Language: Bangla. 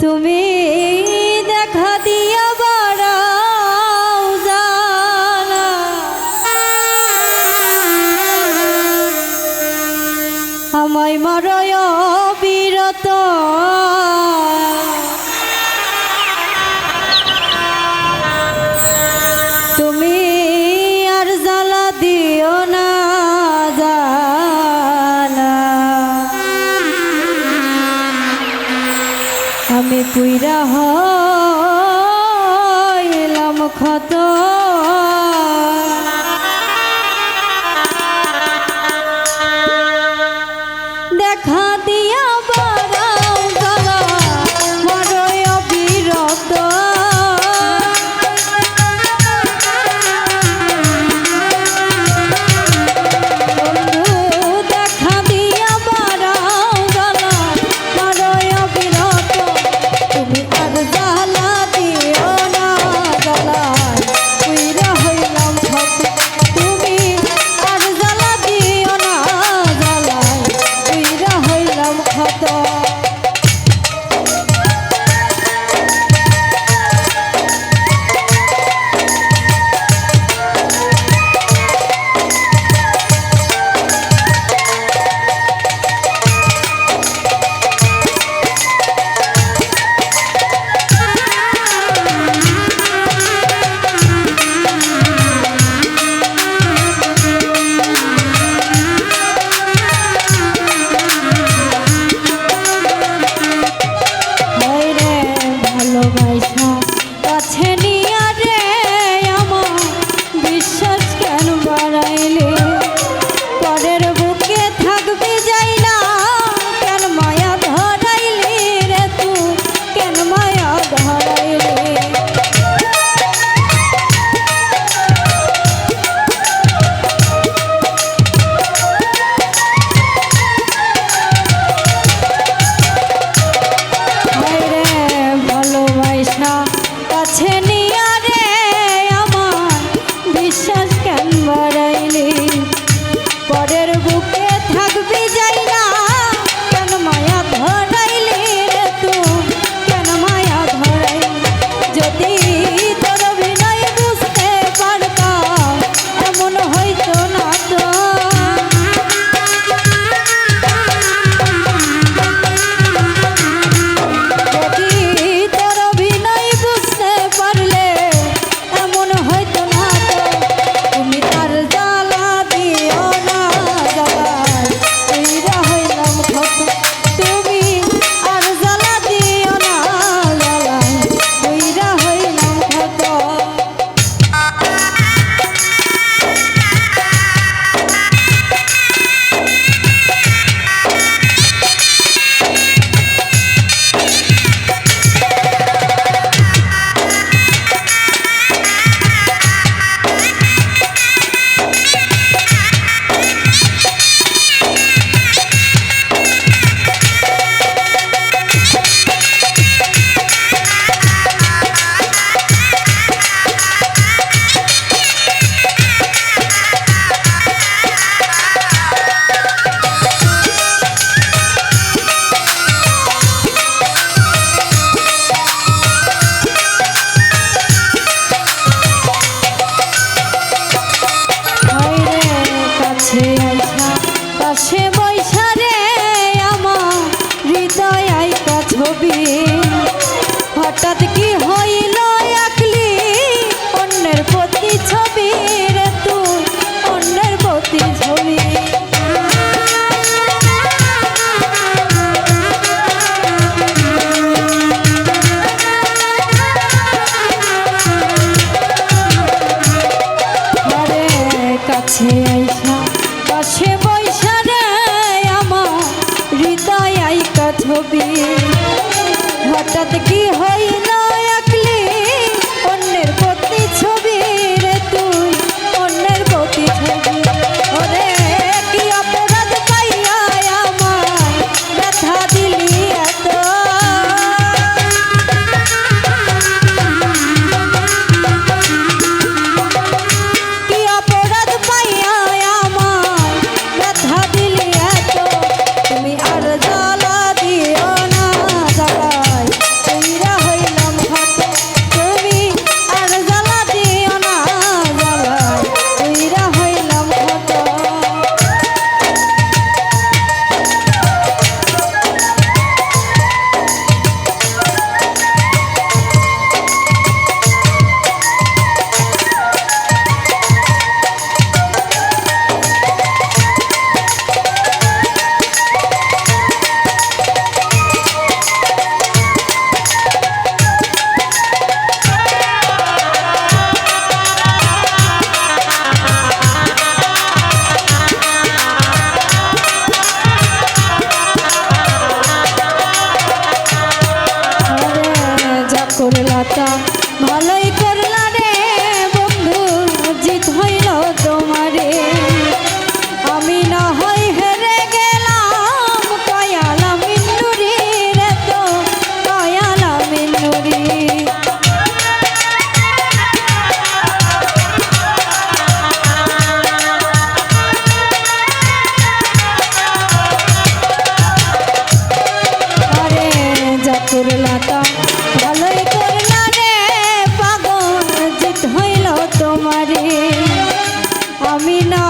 তুমি দেখা দিয়া বাড়াও জানা। আমায় মরয় বিরত আমি কুইরা হলাম ক্ষত। দেখা দিয়া হঠাৎ কি হয় আমি না